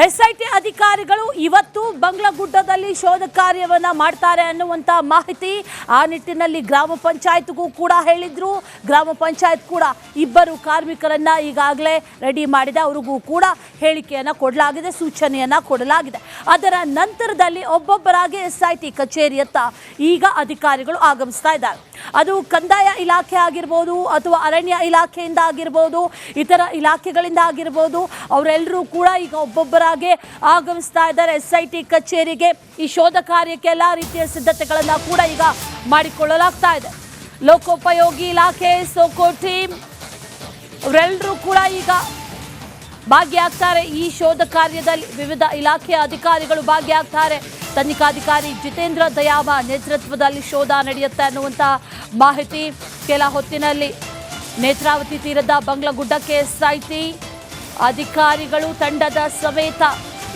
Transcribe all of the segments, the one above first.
SIT ಅಧಿಕಾರಿಗಳು ಇವತ್ತು ಬಂಗ್ಲಗುಡ್ಡದಲ್ಲಿ ಶೋಧ ಕಾರ್ಯವನ್ನ ಮಾಡ್ತಾರೆ ಅನ್ನುವಂತ ಮಾಹಿತಿ ಆ ನಿಟ್ಟಿನಲ್ಲಿ ಗ್ರಾಮ ಪಂಚಾಯತ್ಗೂ ಕೂಡ ಹೇಳಿದ್ರು. ಗ್ರಾಮ ಪಂಚಾಯತ್ ಕೂಡ ಇಬ್ಬರು ಕಾರ್ಮಿಕರನ್ನ ಈಗಾಗಲೇ ರೆಡಿ ಮಾಡಿದೆ. ಅವ್ರಿಗೂ ಕೂಡ ಹೇಳಿಕೆಯನ್ನ ಕೊಡಲಾಗಿದೆ, ಸೂಚನೆಯನ್ನ ಕೊಡಲಾಗಿದೆ. ಅದರ ನಂತರದಲ್ಲಿ ಒಬ್ಬೊಬ್ಬರಾಗಿ ಎಸ್ಐಟಿ ಕಚೇರಿಯತ್ತ ಈಗ ಅಧಿಕಾರಿಗಳು ಆಗಮಿಸ್ತಾ ಇದ್ದಾರೆ. ಅದು ಕಂದಾಯ ಇಲಾಖೆ ಆಗಿರ್ಬೋದು ಅಥವಾ ಅರಣ್ಯ ಇಲಾಖೆಯಿಂದ ಆಗಿರ್ಬೋದು, ಇತರ ಇಲಾಖೆಗಳಿಂದ ಆಗಿರ್ಬೋದು, ಅವರೆಲ್ಲರೂ ಕೂಡ ಈಗ ಒಬ್ಬೊಬ್ಬರಾಗಿ ಆಗಮಿಸ್ತಾ ಇದ್ದಾರೆ. ಎಸ್ ಐ ಟಿ ಕಚೇರಿಗೆ ಈ ಶೋಧ ಕಾರ್ಯಕ್ಕೆ ಎಲ್ಲ ರೀತಿಯ ಸಿದ್ಧತೆಗಳನ್ನು ಕೂಡ ಈಗ ಮಾಡಿಕೊಳ್ಳಲಾಗ್ತಾ ಇದೆ. ಲೋಕೋಪಯೋಗಿ ಇಲಾಖೆ, ಸೋಕೋ ಟೀಮ್, ಅವರೆಲ್ಲರೂ ಕೂಡ ಈಗ ಭಾಗಿಯಾಗ್ತಾರೆ. ಈ ಶೋಧ ಕಾರ್ಯದಲ್ಲಿ ವಿವಿಧ ಇಲಾಖೆಯ ಅಧಿಕಾರಿಗಳು ಭಾಗಿಯಾಗ್ತಾರೆ. ತನಿಖಾಧಿಕಾರಿ ಜಿತೇಂದ್ರ ದಯಾವ ನೇತೃತ್ವದಲ್ಲಿ ಶೋಧ ನಡೆಯುತ್ತೆ ಅನ್ನುವಂಥ ಮಾಹಿತಿ ಕೆಲ ಹೊತ್ತಿನಲ್ಲಿ ನೇತ್ರಾವತಿ ತೀರದ ಬಂಗ್ಲಗುಡ್ಡಕ್ಕೆ ಸಾಯ್ತಿ. ಅಧಿಕಾರಿಗಳು ತಂಡದ ಸಮೇತ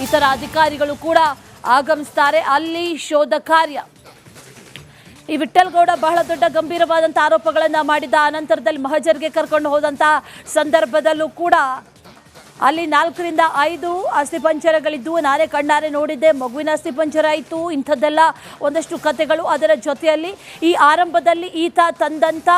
ಇತರ ಅಧಿಕಾರಿಗಳು ಕೂಡ ಆಗಮಿಸ್ತಾರೆ. ಅಲ್ಲಿ ಶೋಧ ಕಾರ್ಯ. ಈ ವಿಠಲ್ಗೌಡ ಬಹಳ ದೊಡ್ಡ ಗಂಭೀರವಾದಂಥ ಆರೋಪಗಳನ್ನು ಮಾಡಿದ ಅನಂತರದಲ್ಲಿ ಮಹಜರ್ಗೆ ಕರ್ಕೊಂಡು ಹೋದಂಥ ಸಂದರ್ಭದಲ್ಲೂ ಕೂಡ ಅಲ್ಲಿ ನಾಲ್ಕರಿಂದ ಐದು ಅಸ್ಥಿಪಂಜರಗಳಿದ್ದು ನಾನೇ ಕಣ್ಣಾರೆ ನೋಡಿದ್ದೆ, ಮಗುವಿನ ಅಸ್ಥಿಪಂಜರ ಆಯಿತು, ಇಂಥದ್ದೆಲ್ಲ ಒಂದಷ್ಟು ಕಥೆಗಳು ಅದರ ಜೊತೆಯಲ್ಲಿ. ಈ ಆರಂಭದಲ್ಲಿ ಈತ ತಂದಂಥ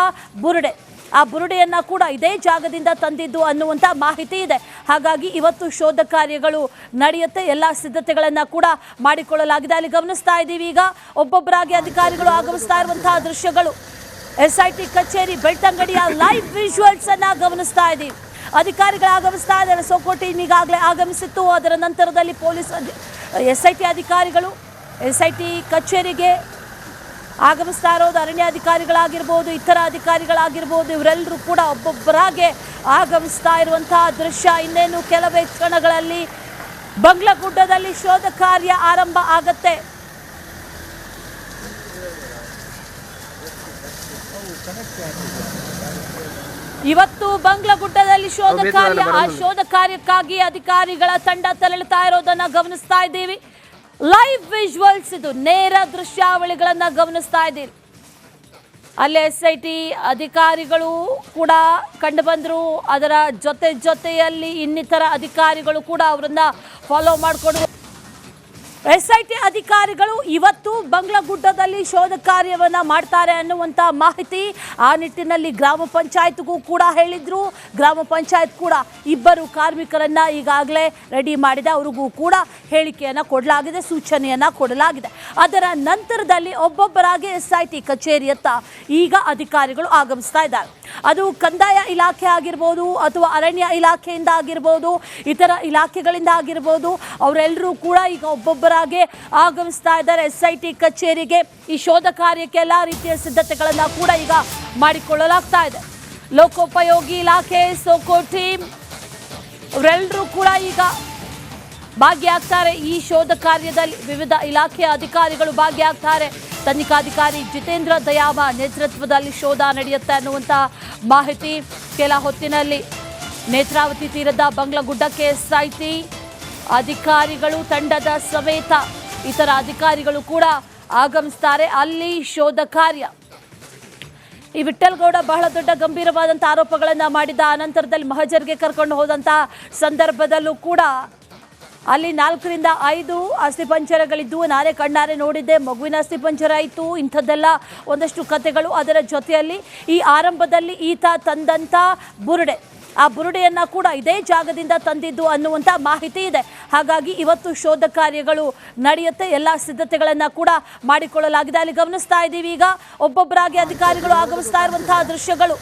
ಬುರುಡೆ. ಆ ಬುರುಡೆಯನ್ನ ಕೂಡ ಇದೇ ಜಾಗದಿಂದ ತಂದಿದ್ದು ಅನ್ನುವಂಥ ಮಾಹಿತಿ ಇದೆ. ಹಾಗಾಗಿ ಇವತ್ತು ಶೋಧ ಕಾರ್ಯಗಳು ನಡೆಯುತ್ತೆ, ಎಲ್ಲ ಸಿದ್ಧತೆಗಳನ್ನು ಕೂಡ ಮಾಡಿಕೊಳ್ಳಲಾಗಿದೆ. ಅಲ್ಲಿ ಗಮನಿಸ್ತಾ ಇದ್ದೀವಿ ಈಗ, ಒಬ್ಬೊಬ್ಬರಾಗಿ ಅಧಿಕಾರಿಗಳು ಆಗಮಿಸ್ತಾ ಇರುವಂತಹ ದೃಶ್ಯಗಳು. ಎಸ್ ಐ ಟಿ ಕಚೇರಿ ಬೆಳ್ತಂಗಡಿಯ ಲೈವ್ ವಿಜುವಲ್ಸ್ ಅನ್ನ ಗಮನಿಸ್ತಾ ಇದ್ದೀವಿ. ಅಧಿಕಾರಿಗಳು ಆಗಮಿಸ್ತಾ ಇದ್ದಾರೆ. ಸೋಕೋ ಟೀಮ್ ಈಗಾಗಲೇ ಆಗಮಿಸಿತ್ತು. ಅದರ ನಂತರದಲ್ಲಿ ಪೊಲೀಸ್ ಎಸ್ ಐ ಟಿ ಅಧಿಕಾರಿಗಳು ಎಸ್ ಐ ಟಿ ಕಚೇರಿಗೆ ಆಗಮಿಸ್ತಾ ಇರೋದು ಅರಣ್ಯಾಧಿಕಾರಿಗಳಾಗಿರ್ಬೋದು ಇತರ ಅಧಿಕಾರಿಗಳಾಗಿರ್ಬೋದು, ಇವರೆಲ್ಲರೂ ಕೂಡ ಒಬ್ಬೊಬ್ಬರಾಗೆ ಆಗಮಿಸ್ತಾ ಇರುವಂತಹ ದೃಶ್ಯ. ಇನ್ನೇನು ಕೆಲವೇ ಕ್ಷಣಗಳಲ್ಲಿ ಬಂಗ್ಲಗುಡ್ಡದಲ್ಲಿ ಶೋಧ ಕಾರ್ಯ ಆರಂಭ ಆಗತ್ತೆ. ಇವತ್ತು ಬಂಗ್ಲಗುಡ್ಡದಲ್ಲಿ ಶೋಧ ಕಾರ್ಯ ಆ ಶೋಧ ಕಾರ್ಯಕ್ಕಾಗಿ ಅಧಿಕಾರಿಗಳ ತಂಡ ತೆರಳುತ್ತಾ ಇರೋದನ್ನ ಗಮನಿಸ್ತಾ ಇದ್ದೀವಿ. ಲೈವ್ ವಿಜುವಲ್ಸ್ ಇದು ನೇರ ದೃಶ್ಯಾವಳಿಗಳನ್ನ ಗಮನಿಸ್ತಾ ಇದ್ದೀವಿ ಅಲ್ಲಿ ಎಸ್ ಐ ಟಿ ಅಧಿಕಾರಿಗಳು ಕೂಡ ಕಂಡು ಬಂದರು ಅದರ ಜೊತೆ ಜೊತೆಯಲ್ಲಿ ಇನ್ನಿತರ ಅಧಿಕಾರಿಗಳು ಕೂಡ ಅವರನ್ನ ಫಾಲೋ ಮಾಡಿಕೊಂಡು ಎಸ್ ಐ ಟಿ ಅಧಿಕಾರಿಗಳು ಇವತ್ತು ಬಂಗ್ಲಗುಡ್ಡದಲ್ಲಿ ಶೋಧ ಕಾರ್ಯವನ್ನ ಮಾಡ್ತಾರೆ ಅನ್ನುವಂಥ ಮಾಹಿತಿ ಆ ನಿಟ್ಟಿನಲ್ಲಿ ಗ್ರಾಮ ಪಂಚಾಯತ್ಗೂ ಕೂಡ ಹೇಳಿದ್ರು. ಗ್ರಾಮ ಪಂಚಾಯತ್ ಕೂಡ ಇಬ್ಬರು ಕಾರ್ಮಿಕರನ್ನ ಈಗಾಗಲೇ ರೆಡಿ ಮಾಡಿದೆ. ಅವ್ರಿಗೂ ಕೂಡ ಹೇಳಿಕೆಯನ್ನ ಕೊಡಲಾಗಿದೆ, ಸೂಚನೆಯನ್ನ ಕೊಡಲಾಗಿದೆ. ಅದರ ನಂತರದಲ್ಲಿ ಒಬ್ಬೊಬ್ಬರಾಗಿ ಎಸ್ಐಟಿ ಕಚೇರಿಯತ್ತ ಈಗ ಅಧಿಕಾರಿಗಳು ಆಗಮಿಸ್ತಾ ಇದ್ದಾರೆ. ಅದು ಕಂದಾಯ ಇಲಾಖೆ ಆಗಿರ್ಬೋದು ಅಥವಾ ಅರಣ್ಯ ಇಲಾಖೆಯಿಂದ ಆಗಿರ್ಬೋದು, ಇತರ ಇಲಾಖೆಗಳಿಂದ ಆಗಿರ್ಬೋದು, ಅವರೆಲ್ಲರೂ ಕೂಡ ಈಗ ಒಬ್ಬೊಬ್ಬರಾಗೆ ಆಗಮಿಸ್ತಾ ಇದ್ದಾರೆ. ಎಸ್ ಐ ಟಿ ಕಚೇರಿಗೆ ಈ ಶೋಧ ಕಾರ್ಯಕ್ಕೆ ಎಲ್ಲ ರೀತಿಯ ಸಿದ್ಧತೆಗಳನ್ನು ಕೂಡ ಈಗ ಮಾಡಿಕೊಳ್ಳಲಾಗ್ತಾ ಇದೆ. ಲೋಕೋಪಯೋಗಿ ಇಲಾಖೆ, ಸೋಕೋ ಟೀಮ್, ಅವರೆಲ್ಲರೂ ಕೂಡ ಈಗ ಭಾಗಿಯಾಗ್ತಾರೆ. ಈ ಶೋಧ ಕಾರ್ಯದಲ್ಲಿ ವಿವಿಧ ಇಲಾಖೆಯ ಅಧಿಕಾರಿಗಳು ಭಾಗಿಯಾಗ್ತಾರೆ. ತನಿಖಾಧಿಕಾರಿ ಜಿತೇಂದ್ರ ದಯಾವ ನೇತೃತ್ವದಲ್ಲಿ ಶೋಧ ನಡೆಯುತ್ತೆ ಅನ್ನುವಂಥ ಮಾಹಿತಿ ಕೆಲ ಹೊತ್ತಿನಲ್ಲಿ ನೇತ್ರಾವತಿ ತೀರದ ಬಂಗ್ಲಗುಡ್ಡಕ್ಕೆ ಎಸ್ಐಟಿ ಅಧಿಕಾರಿಗಳು ತಂಡದ ಸಮೇತ ಇತರ ಅಧಿಕಾರಿಗಳು ಕೂಡ ಆಗಮಿಸ್ತಾರೆ. ಅಲ್ಲಿ ಶೋಧ ಕಾರ್ಯ. ಈ ವಿಠಲ್ಗೌಡ ಬಹಳ ದೊಡ್ಡ ಗಂಭೀರವಾದಂಥ ಆರೋಪಗಳನ್ನು ಮಾಡಿದ ಅನಂತರದಲ್ಲಿ ಮಹಜರ್ಗೆ ಕರ್ಕೊಂಡು ಹೋದಂಥ ಸಂದರ್ಭದಲ್ಲೂ ಕೂಡ ಅಲ್ಲಿ ನಾಲ್ಕರಿಂದ ಐದು ಅಸ್ಥಿಪಂಚರಗಳಿದ್ದು ನಾನೇ ಕಣ್ಣಾರೆ ನೋಡಿದ್ದೆ, ಮಗುವಿನ ಅಸ್ಥಿಪಂಜರ ಆಯಿತು, ಇಂಥದ್ದೆಲ್ಲ ಒಂದಷ್ಟು ಕಥೆಗಳು ಅದರ ಜೊತೆಯಲ್ಲಿ. ಈ ಆರಂಭದಲ್ಲಿ ಈತ ತಂದಂಥ ಬುರುಡೆ. ಆ ಬುರುಡೆಯನ್ನು ಕೂಡ ಇದೇ ಜಾಗದಿಂದ ತಂದಿದ್ದು ಅನ್ನುವಂಥ ಮಾಹಿತಿ ಇದೆ. ಹಾಗಾಗಿ ಇವತ್ತು ಶೋಧ ಕಾರ್ಯಗಳು ನಡೆಯುತ್ತೆ, ಎಲ್ಲ ಸಿದ್ಧತೆಗಳನ್ನು ಕೂಡ ಮಾಡಿಕೊಳ್ಳಲಾಗಿದೆ. ಅಲ್ಲಿ ಗಮನಿಸ್ತಾ ಇದ್ದೀವಿ ಈಗ, ಒಬ್ಬೊಬ್ಬರಾಗಿ ಅಧಿಕಾರಿಗಳು ಆಗಮಿಸ್ತಾ ಇರುವಂತಹ ದೃಶ್ಯಗಳು.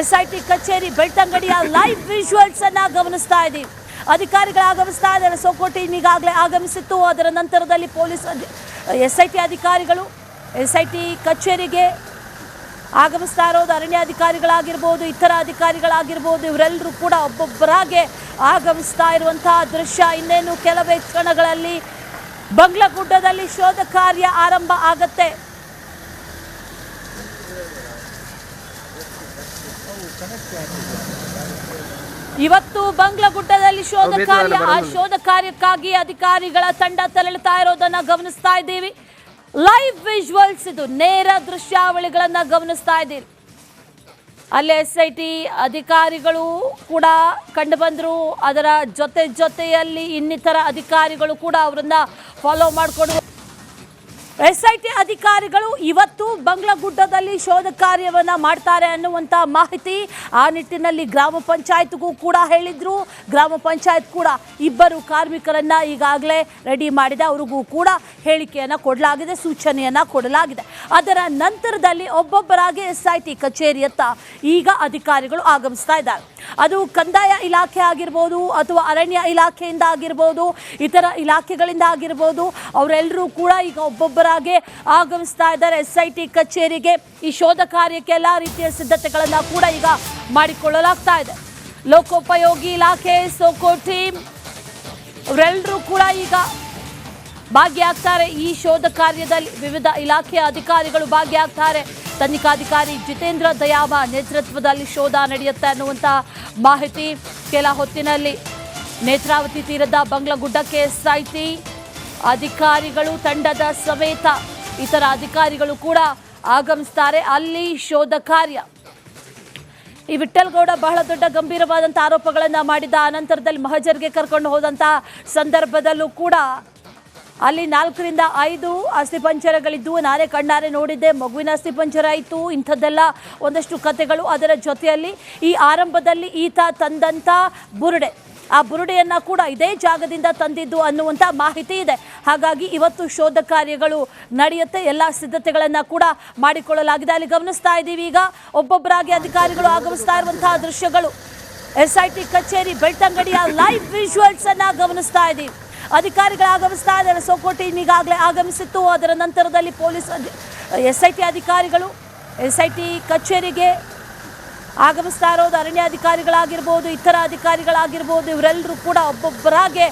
ಎಸ್ ಐ ಟಿ ಕಚೇರಿ, ಬೆಳ್ತಂಗಡಿಯ ಲೈವ್ ವಿಜುವಲ್ಸ್ ಅನ್ನ ಗಮನಿಸ್ತಾ ಇದ್ದೀವಿ. ಅಧಿಕಾರಿಗಳು ಆಗಮಿಸ್ತಾ ಇದ್ದಾರೆ ಸೋಕೋ ಆಗಮಿಸಿತ್ತು. ಅದರ ನಂತರದಲ್ಲಿ ಪೊಲೀಸ್ ಎಸ್ ಐ ಟಿ ಅಧಿಕಾರಿಗಳು ಎಸ್ ಐ ಟಿ ಕಚೇರಿಗೆ ಆಗಮಿಸ್ತಾ ಇರೋದು ಅರಣ್ಯಾಧಿಕಾರಿಗಳಾಗಿರ್ಬೋದು ಇತರ ಅಧಿಕಾರಿಗಳಾಗಿರ್ಬೋದು, ಇವರೆಲ್ಲರೂ ಕೂಡ ಒಬ್ಬೊಬ್ಬರಾಗೆ ಆಗಮಿಸ್ತಾ ಇರುವಂತಹ ದೃಶ್ಯ. ಇನ್ನೇನು ಕೆಲವೇ ಕ್ಷಣಗಳಲ್ಲಿ ಬಂಗ್ಲಗುಡ್ಡದಲ್ಲಿ ಶೋಧ ಕಾರ್ಯ ಆರಂಭ ಆಗತ್ತೆ. ಇವತ್ತು ಬಂಗ್ಲಗುಡ್ಡದಲ್ಲಿ ಶೋಧ ಕಾರ್ಯ ಆ ಶೋಧ ಕಾರ್ಯಕ್ಕಾಗಿ ಅಧಿಕಾರಿಗಳ ತಂಡ ತೆರಳುತ್ತಾ ಇರೋದನ್ನ ಗಮನಿಸ್ತಾ ಇದ್ದೀವಿ. ಲೈವ್ ವಿಜುವಲ್ಸ್ ಇದು ನೇರ ದೃಶ್ಯಾವಳಿಗಳನ್ನ ಗಮನಿಸ್ತಾ ಇದ್ದೀವಿ ಅಲ್ಲಿ ಎಸ್ ಐ ಟಿ ಅಧಿಕಾರಿಗಳು ಕೂಡ ಕಂಡುಬಂದರು. ಅದರ ಜೊತೆ ಜೊತೆಯಲ್ಲಿ ಇನ್ನಿತರ ಅಧಿಕಾರಿಗಳು ಕೂಡ ಅವರನ್ನ ಫಾಲೋ ಮಾಡಿಕೊಂಡು ಎಸ್ ಐ ಟಿ ಅಧಿಕಾರಿಗಳು ಇವತ್ತು ಬಂಗ್ಲಗುಡ್ಡದಲ್ಲಿ ಶೋಧ ಕಾರ್ಯವನ್ನ ಮಾಡ್ತಾರೆ ಅನ್ನುವಂತ ಮಾಹಿತಿ. ಆ ನಿಟ್ಟಿನಲ್ಲಿ ಗ್ರಾಮ ಪಂಚಾಯತ್ಗೂ ಕೂಡ ಹೇಳಿದ್ರು. ಗ್ರಾಮ ಪಂಚಾಯತ್ ಕೂಡ ಇಬ್ಬರು ಕಾರ್ಮಿಕರನ್ನ ಈಗಾಗಲೇ ರೆಡಿ ಮಾಡಿದೆ. ಅವ್ರಿಗೂ ಕೂಡ ಹೇಳಿಕೆಯನ್ನ ಕೊಡಲಾಗಿದೆ, ಸೂಚನೆಯನ್ನ ಕೊಡಲಾಗಿದೆ. ಅದರ ನಂತರದಲ್ಲಿ ಒಬ್ಬೊಬ್ಬರಾಗಿ ಎಸ್ಐಟಿ ಕಚೇರಿಯತ್ತ ಈಗ ಅಧಿಕಾರಿಗಳು ಆಗಮಿಸ್ತಾ ಇದ್ದಾರೆ. ಅದು ಕಂದಾಯ ಇಲಾಖೆ ಆಗಿರ್ಬೋದು ಅಥವಾ ಅರಣ್ಯ ಇಲಾಖೆಯಿಂದ ಆಗಿರ್ಬೋದು, ಇತರ ಇಲಾಖೆಗಳಿಂದ ಆಗಿರ್ಬೋದು, ಅವರೆಲ್ಲರೂ ಕೂಡ ಈಗ ಒಬ್ಬೊಬ್ಬರಾಗಿ ಆಗಮಿಸ್ತಾ ಇದ್ದಾರೆ. ಎಸ್ ಐ ಟಿ ಕಚೇರಿಗೆ ಈ ಶೋಧ ಕಾರ್ಯಕ್ಕೆ ಎಲ್ಲ ರೀತಿಯ ಸಿದ್ಧತೆಗಳನ್ನು ಕೂಡ ಈಗ ಮಾಡಿಕೊಳ್ಳಲಾಗ್ತಾ ಇದೆ. ಲೋಕೋಪಯೋಗಿ ಇಲಾಖೆ ಸೋಕೋ ಟೀಮ್, ಅವರೆಲ್ಲರೂ ಕೂಡ ಈಗ ಭಾಗಿಯಾಗ್ತಾರೆ. ಈ ಶೋಧ ಕಾರ್ಯದಲ್ಲಿ ವಿವಿಧ ಇಲಾಖೆಯ ಅಧಿಕಾರಿಗಳು ಭಾಗಿಯಾಗ್ತಾರೆ. ತನಿಖಾಧಿಕಾರಿ ಜಿತೇಂದ್ರ ದಯಾಮ ನೇತೃತ್ವದಲ್ಲಿ ಶೋಧ ನಡೆಯುತ್ತೆ ಅನ್ನುವಂಥ ಮಾಹಿತಿ ಕೆಲ ಹೊತ್ತಿನಲ್ಲಿ ನೇತ್ರಾವತಿ ತೀರದ ಬಂಗ್ಲಗುಡ್ಡಕ್ಕೆ ಎಸ್ಐಟಿ ಅಧಿಕಾರಿಗಳು ತಂಡದ ಸಮೇತ ಇತರ ಅಧಿಕಾರಿಗಳು ಕೂಡ ಆಗಮಿಸ್ತಾರೆ. ಅಲ್ಲಿ ಶೋಧ ಕಾರ್ಯ. ಈ ವಿಠಲ್ಗೌಡ ಬಹಳ ದೊಡ್ಡ ಗಂಭೀರವಾದಂಥ ಆರೋಪಗಳನ್ನು ಮಾಡಿದ ಅನಂತರದಲ್ಲಿ ಮಹಜರ್ಗೆ ಕರ್ಕೊಂಡು ಹೋದಂಥ ಸಂದರ್ಭದಲ್ಲೂ ಕೂಡ ಅಲ್ಲಿ ನಾಲ್ಕರಿಂದ ಐದು ಅಸ್ಥಿಪಂಜರಗಳಿದ್ದು ನಾನೇ ಕಣ್ಣಾರೆ ನೋಡಿದ್ದೆ, ಮಗುವಿನ ಅಸ್ಥಿಪಂಜರ ಆಯಿತು, ಇಂಥದ್ದೆಲ್ಲ ಒಂದಷ್ಟು ಕಥೆಗಳು ಅದರ ಜೊತೆಯಲ್ಲಿ. ಈ ಆರಂಭದಲ್ಲಿ ಈತ ತಂದಂಥ ಬುರುಡೆ. ಆ ಬುರುಡೆಯನ್ನ ಕೂಡ ಇದೇ ಜಾಗದಿಂದ ತಂದಿದ್ದು ಅನ್ನುವಂಥ ಮಾಹಿತಿ ಇದೆ. ಹಾಗಾಗಿ ಇವತ್ತು ಶೋಧ ಕಾರ್ಯಗಳು ನಡೆಯುತ್ತೆ, ಎಲ್ಲ ಸಿದ್ಧತೆಗಳನ್ನು ಕೂಡ ಮಾಡಿಕೊಳ್ಳಲಾಗಿದೆ. ಅಲ್ಲಿ ಗಮನಿಸ್ತಾ ಇದ್ದೀವಿ ಈಗ, ಒಬ್ಬೊಬ್ಬರಾಗಿ ಅಧಿಕಾರಿಗಳು ಆಗಮಿಸ್ತಾ ಇರುವಂತಹ ದೃಶ್ಯಗಳು. ಎಸ್ ಐ ಟಿ ಕಚೇರಿ ಬೆಳ್ತಂಗಡಿಯ ಲೈವ್ ವಿಜುವಲ್ಸ್ ಅನ್ನ ಗಮನಿಸ್ತಾ ಇದ್ದೀವಿ. ಅಧಿಕಾರಿಗಳು ಆಗಮಿಸ್ತಾ ಇದ್ದಾರೆ. ಸೋಕೋ ಈಗಾಗಲೇ ಆಗಮಿಸಿತ್ತು. ಅದರ ನಂತರದಲ್ಲಿ ಪೊಲೀಸ್ ಎಸ್ ಐ ಟಿ ಅಧಿಕಾರಿಗಳು ಎಸ್ ಐ ಟಿ ಕಚೇರಿಗೆ ಆಗಮಿಸ್ತಾ ಇರೋದು. ಅರಣ್ಯಾಧಿಕಾರಿಗಳಾಗಿರ್ಬೋದು ಇತರ ಅಧಿಕಾರಿಗಳಾಗಿರ್ಬೋದು, ಇವರೆಲ್ಲರೂ ಕೂಡ ಒಬ್ಬೊಬ್ಬರಾಗೆ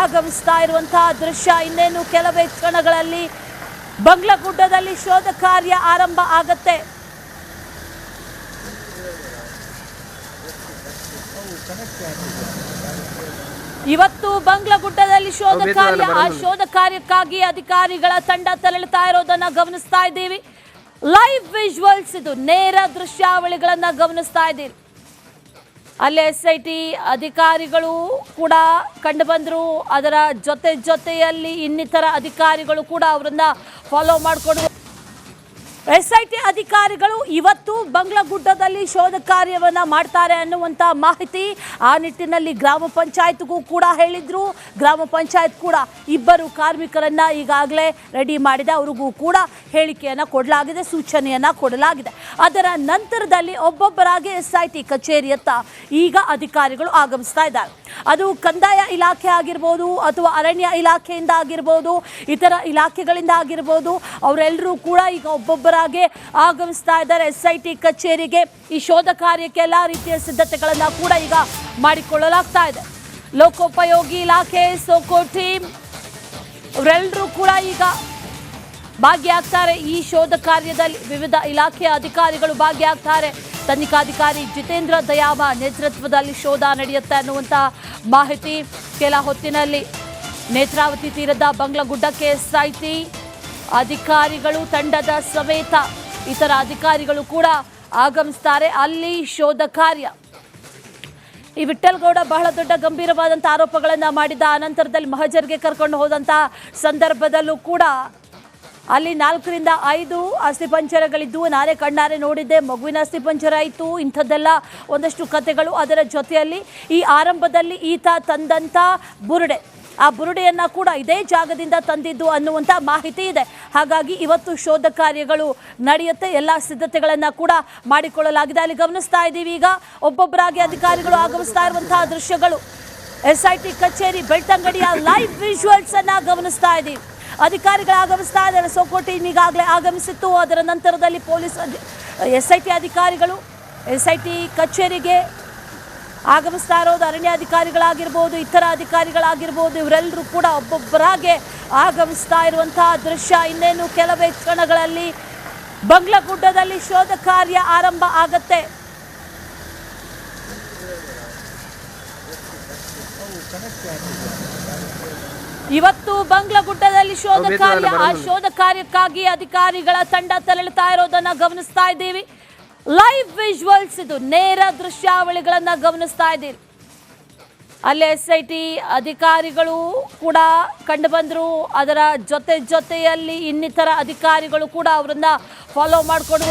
ಆಗಮಿಸ್ತಾ ಇರುವಂತಹ ದೃಶ್ಯ. ಇನ್ನೇನು, ಕೆಲವೇ ಕ್ಷಣಗಳಲ್ಲಿ ಬಂಗ್ಲಗುಡ್ಡದಲ್ಲಿ ಶೋಧ ಕಾರ್ಯ ಆರಂಭ ಆಗತ್ತೆ. ಇವತ್ತು ಬಂಗ್ಲಗುಡ್ಡದಲ್ಲಿ ಶೋಧ ಕಾರ್ಯ ಆ ಶೋಧ ಕಾರ್ಯಕ್ಕಾಗಿ ಅಧಿಕಾರಿಗಳ ತಂಡ ತೆರಳುತ್ತಾ ಇರೋದನ್ನ ಗಮನಿಸ್ತಾ ಇದ್ದೀವಿ. ಲೈವ್ ವಿಜುವಲ್ಸ್ ಇದು ನೇರ ದೃಶ್ಯಾವಳಿಗಳನ್ನ ಗಮನಿಸ್ತಾ ಇದ್ದೀವಿ ಅಲ್ಲಿ ಎಸ್ ಐ ಟಿ ಅಧಿಕಾರಿಗಳು ಕೂಡ ಕಂಡುಬಂದರು. ಅದರ ಜೊತೆ ಜೊತೆಯಲ್ಲಿ ಇನ್ನಿತರ ಅಧಿಕಾರಿಗಳು ಕೂಡ ಅವರನ್ನ ಫಾಲೋ ಮಾಡಿಕೊಂಡು ಎಸ್ ಐ ಟಿ ಅಧಿಕಾರಿಗಳು ಇವತ್ತು ಬಂಗ್ಲಗುಡ್ಡದಲ್ಲಿ ಶೋಧ ಕಾರ್ಯವನ್ನ ಮಾಡ್ತಾರೆ ಅನ್ನುವಂಥ ಮಾಹಿತಿ ಆ ನಿಟ್ಟಿನಲ್ಲಿ ಗ್ರಾಮ ಪಂಚಾಯತ್ಗೂ ಕೂಡ ಹೇಳಿದ್ರು. ಗ್ರಾಮ ಪಂಚಾಯತ್ ಕೂಡ ಇಬ್ಬರು ಕಾರ್ಮಿಕರನ್ನ ಈಗಾಗಲೇ ರೆಡಿ ಮಾಡಿದೆ. ಅವ್ರಿಗೂ ಕೂಡ ಹೇಳಿಕೆಯನ್ನ ಕೊಡಲಾಗಿದೆ, ಸೂಚನೆಯನ್ನ ಕೊಡಲಾಗಿದೆ. ಅದರ ನಂತರದಲ್ಲಿ ಒಬ್ಬೊಬ್ಬರಾಗಿ ಎಸ್ಐಟಿ ಕಚೇರಿಯತ್ತ ಈಗ ಅಧಿಕಾರಿಗಳು ಆಗಮಿಸ್ತಾ ಇದ್ದಾರೆ. ಅದು ಕಂದಾಯ ಇಲಾಖೆ ಆಗಿರ್ಬೋದು ಅಥವಾ ಅರಣ್ಯ ಇಲಾಖೆಯಿಂದ ಆಗಿರ್ಬೋದು, ಇತರ ಇಲಾಖೆಗಳಿಂದ ಆಗಿರ್ಬೋದು, ಅವರೆಲ್ಲರೂ ಕೂಡ ಈಗ ಒಬ್ಬೊಬ್ಬರಾಗಿ ಆಗಮಿಸ್ತಾ ಇದ್ದಾರೆ. ಎಸ್ ಐ ಟಿ ಕಚೇರಿಗೆ ಈ ಶೋಧ ಕಾರ್ಯಕ್ಕೆ ಎಲ್ಲ ರೀತಿಯ ಸಿದ್ಧತೆಗಳನ್ನು ಕೂಡ ಈಗ ಮಾಡಿಕೊಳ್ಳಲಾಗ್ತಾ ಇದೆ. ಲೋಕೋಪಯೋಗಿ ಇಲಾಖೆ, ಸೋಕೋ ಟೀಮ್, ಅವರೆಲ್ಲರೂ ಕೂಡ ಈಗ ಭಾಗಿಯಾಗ್ತಾರೆ. ಈ ಶೋಧ ಕಾರ್ಯದಲ್ಲಿ ವಿವಿಧ ಇಲಾಖೆಯ ಅಧಿಕಾರಿಗಳು ಭಾಗಿಯಾಗ್ತಾರೆ. ತನಿಖಾಧಿಕಾರಿ ಜಿತೇಂದ್ರ ದಯಾಮ ನೇತೃತ್ವದಲ್ಲಿ ಶೋಧ ನಡೆಯುತ್ತೆ ಅನ್ನುವಂಥ ಮಾಹಿತಿ ಕೆಲ ಹೊತ್ತಿನಲ್ಲಿ ನೇತ್ರಾವತಿ ತೀರದ ಬಂಗ್ಲಗುಡ್ಡಕ್ಕೆ ಎಸ್ಐಟಿ ಅಧಿಕಾರಿಗಳು ತಂಡದ ಸಮೇತ ಇತರ ಅಧಿಕಾರಿಗಳು ಕೂಡ ಆಗಮಿಸ್ತಾರೆ. ಅಲ್ಲಿ ಶೋಧ ಕಾರ್ಯ. ಈ ವಿಠಲ್ಗೌಡ ಬಹಳ ದೊಡ್ಡ ಗಂಭೀರವಾದಂಥ ಆರೋಪಗಳನ್ನು ಮಾಡಿದ ಅನಂತರದಲ್ಲಿ ಮಹಜರ್ಗೆ ಕರ್ಕೊಂಡು ಹೋದಂಥ ಸಂದರ್ಭದಲ್ಲೂ ಕೂಡ ಅಲ್ಲಿ ನಾಲ್ಕರಿಂದ ಐದು ಅಸ್ಥಿಪಂಜರಗಳಿದ್ದು ನಾನೇ ಕಣ್ಣಾರೆ ನೋಡಿದ್ದೆ, ಮಗುವಿನ ಅಸ್ಥಿಪಂಜರ ಆಯಿತು, ಇಂಥದ್ದೆಲ್ಲ ಒಂದಷ್ಟು ಕಥೆಗಳು ಅದರ ಜೊತೆಯಲ್ಲಿ. ಈ ಆರಂಭದಲ್ಲಿ ಈತ ತಂದಂಥ ಬುರುಡೆ. ಆ ಬುರುಡೆಯನ್ನು ಕೂಡ ಇದೇ ಜಾಗದಿಂದ ತಂದಿದ್ದು ಅನ್ನುವಂಥ ಮಾಹಿತಿ ಇದೆ. ಹಾಗಾಗಿ ಇವತ್ತು ಶೋಧ ಕಾರ್ಯಗಳು ನಡೆಯುತ್ತೆ, ಎಲ್ಲ ಸಿದ್ಧತೆಗಳನ್ನು ಕೂಡ ಮಾಡಿಕೊಳ್ಳಲಾಗಿದೆ. ಅಲ್ಲಿ ಗಮನಿಸ್ತಾ ಇದ್ದೀವಿ ಈಗ, ಒಬ್ಬೊಬ್ಬರಾಗಿ ಅಧಿಕಾರಿಗಳು ಆಗಮಿಸ್ತಾ ಇರುವಂತಹ ದೃಶ್ಯಗಳು. ಎಸ್ ಐ ಟಿ ಕಚೇರಿ, ಬೆಳ್ತಂಗಡಿಯ ಲೈವ್ ವಿಜುವಲ್ಸ್ ಅನ್ನ ಗಮನಿಸ್ತಾ ಇದ್ದೀವಿ. ಅಧಿಕಾರಿಗಳು ಆಗಮಿಸ್ತಾ ಇದ್ದಾರೆ. ಸೋಕೋ ಟೀಮ್ ಈಗಾಗಲೇ ಆಗಮಿಸಿತ್ತು. ಅದರ ನಂತರದಲ್ಲಿ ಪೊಲೀಸ್ ಎಸ್ ಐ ಟಿ ಅಧಿಕಾರಿಗಳು ಎಸ್ ಐ ಟಿ ಕಚೇರಿಗೆ ಆಗಮಿಸ್ತಾ ಇರೋದು ಅರಣ್ಯಾಧಿಕಾರಿಗಳಾಗಿರ್ಬೋದು ಇತರ ಅಧಿಕಾರಿಗಳಾಗಿರ್ಬೋದು, ಇವರೆಲ್ಲರೂ ಕೂಡ ಒಬ್ಬೊಬ್ಬರಾಗೆ ಆಗಮಿಸ್ತಾ ಇರುವಂತಹ ದೃಶ್ಯ. ಇನ್ನೇನು ಕೆಲವೇ ಕ್ಷಣಗಳಲ್ಲಿ ಬಂಗ್ಲಗುಡ್ಡದಲ್ಲಿ ಶೋಧ ಕಾರ್ಯ ಆರಂಭ ಆಗತ್ತೆ. ಇವತ್ತು ಬಂಗ್ಲಗುಡ್ಡದಲ್ಲಿ ಶೋಧ ಕಾರ್ಯ ಆ ಶೋಧ ಕಾರ್ಯಕ್ಕಾಗಿ ಅಧಿಕಾರಿಗಳ ತಂಡ ತೆರಳುತ್ತಾ ಇರೋದನ್ನ ಗಮನಿಸ್ತಾ ಇದ್ದೀವಿ. ಲೈವ್ ವಿಜುವಲ್ಸ್ ಇದು ನೇರ ದೃಶ್ಯಾವಳಿಗಳನ್ನ ಗಮನಿಸ್ತಾ ಇದ್ದೀವಿ ಅಲ್ಲಿ ಎಸ್ ಐ ಟಿ ಅಧಿಕಾರಿಗಳು ಕೂಡ ಕಂಡು ಬಂದರು ಅದರ ಜೊತೆ ಜೊತೆಯಲ್ಲಿ ಇನ್ನಿತರ ಅಧಿಕಾರಿಗಳು ಕೂಡ ಅವರನ್ನ ಫಾಲೋ ಮಾಡಿಕೊಂಡು